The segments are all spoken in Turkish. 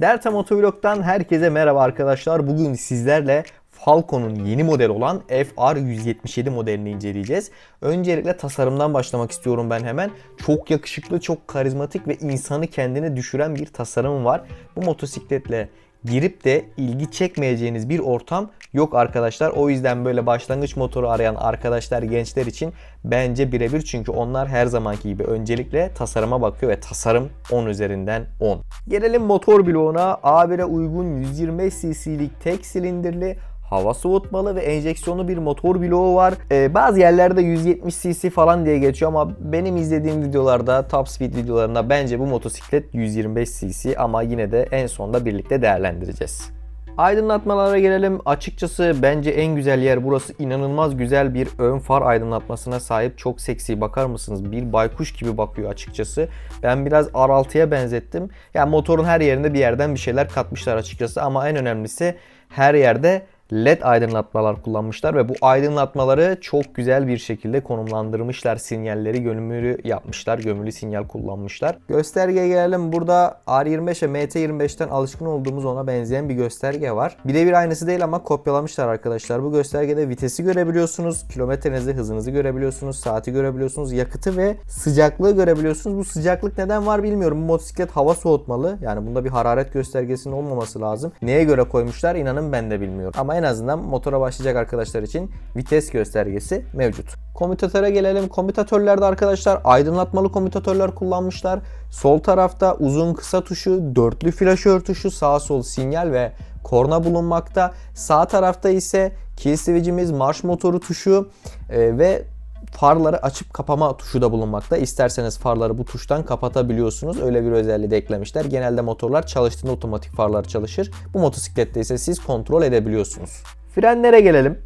Delta Motovlog'dan herkese merhaba arkadaşlar. Bugün sizlerle Falcon'un yeni model olan FR177 modelini inceleyeceğiz. Öncelikle tasarımdan başlamak istiyorum ben hemen. Çok yakışıklı, çok karizmatik ve insanı kendine düşüren bir tasarım var. Bu motosikletle girip de ilgi çekmeyeceğiniz bir ortam yok arkadaşlar. O yüzden böyle başlangıç motoru arayan arkadaşlar, gençler için bence birebir. Çünkü onlar her zamanki gibi öncelikle tasarıma bakıyor ve tasarım 10 üzerinden 10. Gelelim motor bloğuna. A1'e uygun 125 cc'lik tek silindirli hava soğutmalı ve enjeksiyonlu bir motor bloğu var. Ee, bazı yerlerde 170 cc falan diye geçiyor ama benim izlediğim videolarda, top speed videolarında bence bu motosiklet 125 cc ama yine de en sonda birlikte değerlendireceğiz. Aydınlatmalara gelelim. Açıkçası bence en güzel yer burası. İnanılmaz güzel bir ön far aydınlatmasına sahip. Çok seksi. Bakar mısınız? Bir baykuş gibi bakıyor açıkçası. Ben biraz R6'ya benzettim. Yani motorun her yerinde bir yerden bir şeyler katmışlar açıkçası. Ama en önemlisi her yerde LED aydınlatmalar kullanmışlar ve bu aydınlatmaları çok güzel bir şekilde konumlandırmışlar. Sinyalleri gömülü yapmışlar. Gömülü sinyal kullanmışlar. Göstergeye gelelim. Burada R25'e MT25'ten alışkın olduğumuz ona benzeyen bir gösterge var. Birebir aynısı değil ama kopyalamışlar arkadaşlar. Bu göstergede vitesi görebiliyorsunuz. Kilometrenizi, hızınızı görebiliyorsunuz. Saati görebiliyorsunuz. Yakıtı ve sıcaklığı görebiliyorsunuz. Bu sıcaklık neden var bilmiyorum. Bu motosiklet hava soğutmalı. Yani bunda bir hararet göstergesinin olmaması lazım. Neye göre koymuşlar inanın ben de bilmiyorum. Ama en azından motora başlayacak arkadaşlar için vites göstergesi mevcut. Komütatöre gelelim. Komütatörlerde arkadaşlar aydınlatmalı komütatörler kullanmışlar. Sol tarafta uzun kısa tuşu, dörtlü flaşör tuşu, sağ sol sinyal ve korna bulunmakta. Sağ tarafta ise kill switch'imiz, marş motoru tuşu e, ve farları açıp kapama tuşu da bulunmakta. İsterseniz farları bu tuştan kapatabiliyorsunuz. Öyle bir özelliği de eklemişler. Genelde motorlar çalıştığında otomatik farlar çalışır. Bu motosiklette ise siz kontrol edebiliyorsunuz. Frenlere gelelim.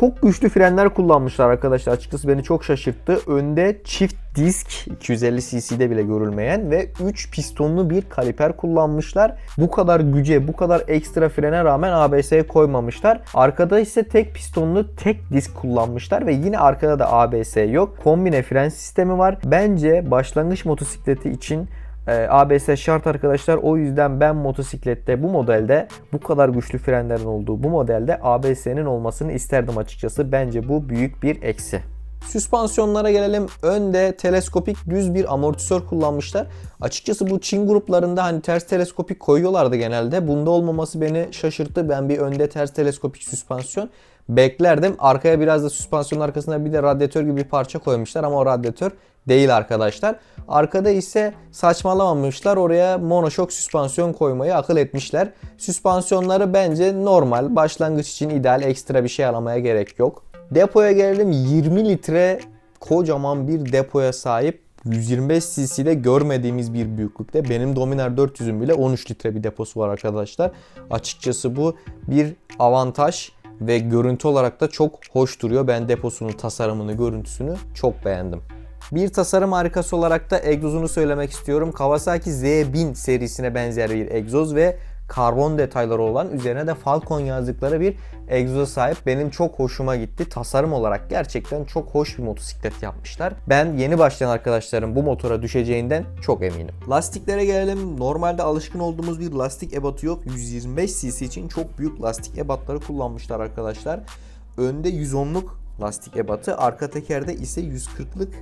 Çok güçlü frenler kullanmışlar arkadaşlar. Açıkçası beni çok şaşırttı. Önde çift disk 250 cc'de bile görülmeyen ve 3 pistonlu bir kaliper kullanmışlar. Bu kadar güce, bu kadar ekstra frene rağmen ABS'ye koymamışlar. Arkada ise tek pistonlu tek disk kullanmışlar ve yine arkada da ABS yok. Kombine fren sistemi var. Bence başlangıç motosikleti için e, ABS şart arkadaşlar. O yüzden ben motosiklette bu modelde bu kadar güçlü frenlerin olduğu bu modelde ABS'nin olmasını isterdim açıkçası. Bence bu büyük bir eksi. Süspansiyonlara gelelim. Önde teleskopik düz bir amortisör kullanmışlar. Açıkçası bu Çin gruplarında hani ters teleskopik koyuyorlardı genelde. Bunda olmaması beni şaşırttı. Ben bir önde ters teleskopik süspansiyon beklerdim. Arkaya biraz da süspansiyonun arkasına bir de radyatör gibi bir parça koymuşlar ama o radyatör değil arkadaşlar. Arkada ise saçmalamamışlar. Oraya monoşok süspansiyon koymayı akıl etmişler. Süspansiyonları bence normal. Başlangıç için ideal. Ekstra bir şey aramaya gerek yok. Depoya gelelim. 20 litre kocaman bir depoya sahip 125 cc'de görmediğimiz bir büyüklükte. Benim Dominar 400'ün bile 13 litre bir deposu var arkadaşlar. Açıkçası bu bir avantaj ve görüntü olarak da çok hoş duruyor. Ben deposunun tasarımını, görüntüsünü çok beğendim. Bir tasarım harikası olarak da egzozunu söylemek istiyorum. Kawasaki Z1000 serisine benzer bir egzoz ve karbon detayları olan üzerine de Falcon yazdıkları bir egzoza sahip. Benim çok hoşuma gitti. Tasarım olarak gerçekten çok hoş bir motosiklet yapmışlar. Ben yeni başlayan arkadaşlarım bu motora düşeceğinden çok eminim. Lastiklere gelelim. Normalde alışkın olduğumuz bir lastik ebatı yok. 125 cc için çok büyük lastik ebatları kullanmışlar arkadaşlar. Önde 110'luk lastik ebatı, arka tekerde ise 140'lık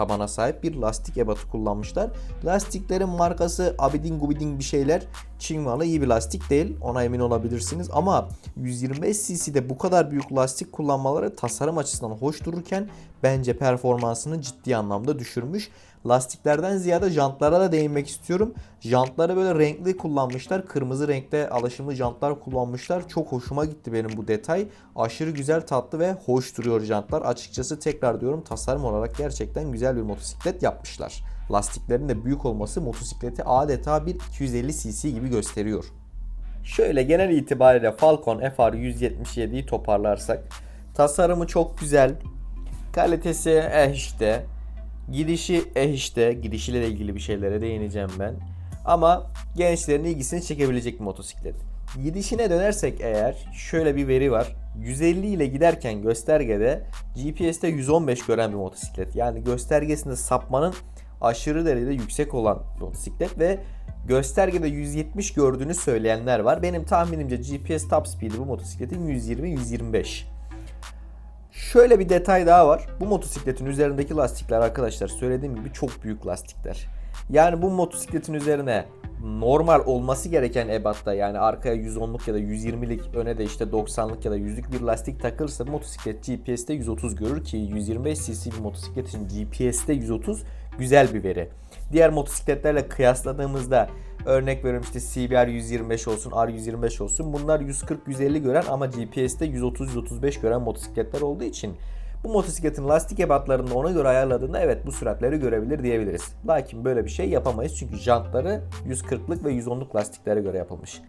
tabana sahip bir lastik ebatı kullanmışlar. Lastiklerin markası Abidin Gubidin bir şeyler. Çin malı iyi bir lastik değil. Ona emin olabilirsiniz. Ama 125 cc'de bu kadar büyük lastik kullanmaları tasarım açısından hoş dururken bence performansını ciddi anlamda düşürmüş. Lastiklerden ziyade jantlara da değinmek istiyorum. Jantları böyle renkli kullanmışlar. Kırmızı renkte alışımlı jantlar kullanmışlar. Çok hoşuma gitti benim bu detay. Aşırı güzel tatlı ve hoş duruyor jantlar. Açıkçası tekrar diyorum tasarım olarak gerçekten güzel bir motosiklet yapmışlar. Lastiklerin de büyük olması motosikleti adeta bir 250 cc gibi gösteriyor. Şöyle genel itibariyle Falcon FR 177'yi toparlarsak tasarımı çok güzel. Kalitesi eh işte. Gidişi eh işte. Gidişiyle ilgili bir şeylere değineceğim ben. Ama gençlerin ilgisini çekebilecek bir motosiklet. Gidişine dönersek eğer şöyle bir veri var. 150 ile giderken göstergede GPS'te 115 gören bir motosiklet. Yani göstergesinde sapmanın aşırı derecede yüksek olan motosiklet ve göstergede 170 gördüğünü söyleyenler var. Benim tahminimce GPS top speed'i bu motosikletin 120-125. Şöyle bir detay daha var. Bu motosikletin üzerindeki lastikler arkadaşlar söylediğim gibi çok büyük lastikler. Yani bu motosikletin üzerine normal olması gereken ebatta yani arkaya 110'luk ya da 120'lik öne de işte 90'lık ya da 100'lük bir lastik takılırsa motosiklet GPS'te 130 görür ki 125 cc bir motosiklet için GPS'te 130 güzel bir veri. Diğer motosikletlerle kıyasladığımızda örnek veriyorum işte CBR 125 olsun, R125 olsun bunlar 140-150 gören ama GPS'te 130-135 gören motosikletler olduğu için bu motosikletin lastik ebatlarını ona göre ayarladığında evet bu süratleri görebilir diyebiliriz. Lakin böyle bir şey yapamayız çünkü jantları 140'lık ve 110'luk lastiklere göre yapılmış.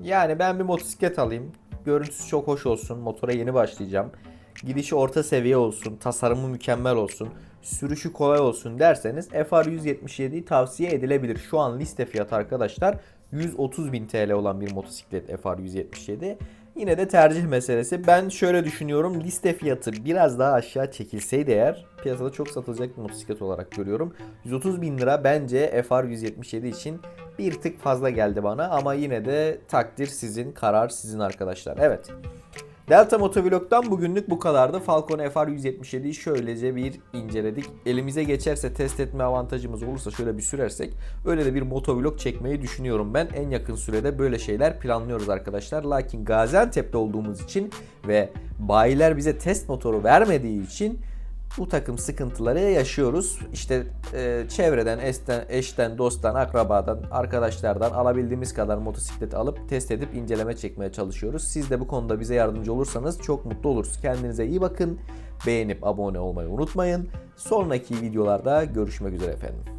Yani ben bir motosiklet alayım. Görüntüsü çok hoş olsun. Motora yeni başlayacağım. Gidişi orta seviye olsun. Tasarımı mükemmel olsun. Sürüşü kolay olsun derseniz FR177'yi tavsiye edilebilir. Şu an liste fiyatı arkadaşlar 130.000 TL olan bir motosiklet FR177. Yine de tercih meselesi. Ben şöyle düşünüyorum. Liste fiyatı biraz daha aşağı çekilseydi eğer piyasada çok satılacak bir motosiklet olarak görüyorum. 130 bin lira bence FR177 için bir tık fazla geldi bana ama yine de takdir sizin, karar sizin arkadaşlar. Evet. Delta Motovlog'dan bugünlük bu kadardı. Falcon FR177'yi şöylece bir inceledik. Elimize geçerse test etme avantajımız olursa şöyle bir sürersek öyle de bir motovlog çekmeyi düşünüyorum ben. En yakın sürede böyle şeyler planlıyoruz arkadaşlar. Lakin Gaziantep'te olduğumuz için ve bayiler bize test motoru vermediği için bu takım sıkıntıları yaşıyoruz. İşte e, çevreden, esten, eşten, dosttan, akrabadan, arkadaşlardan alabildiğimiz kadar motosiklet alıp test edip inceleme çekmeye çalışıyoruz. Siz de bu konuda bize yardımcı olursanız çok mutlu oluruz. Kendinize iyi bakın. Beğenip abone olmayı unutmayın. Sonraki videolarda görüşmek üzere efendim.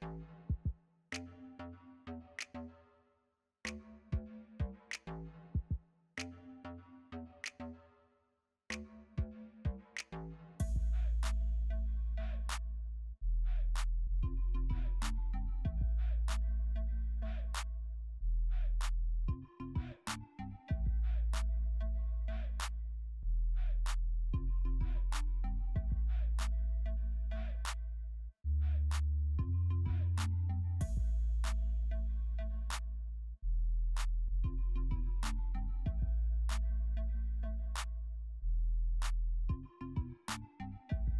Bye.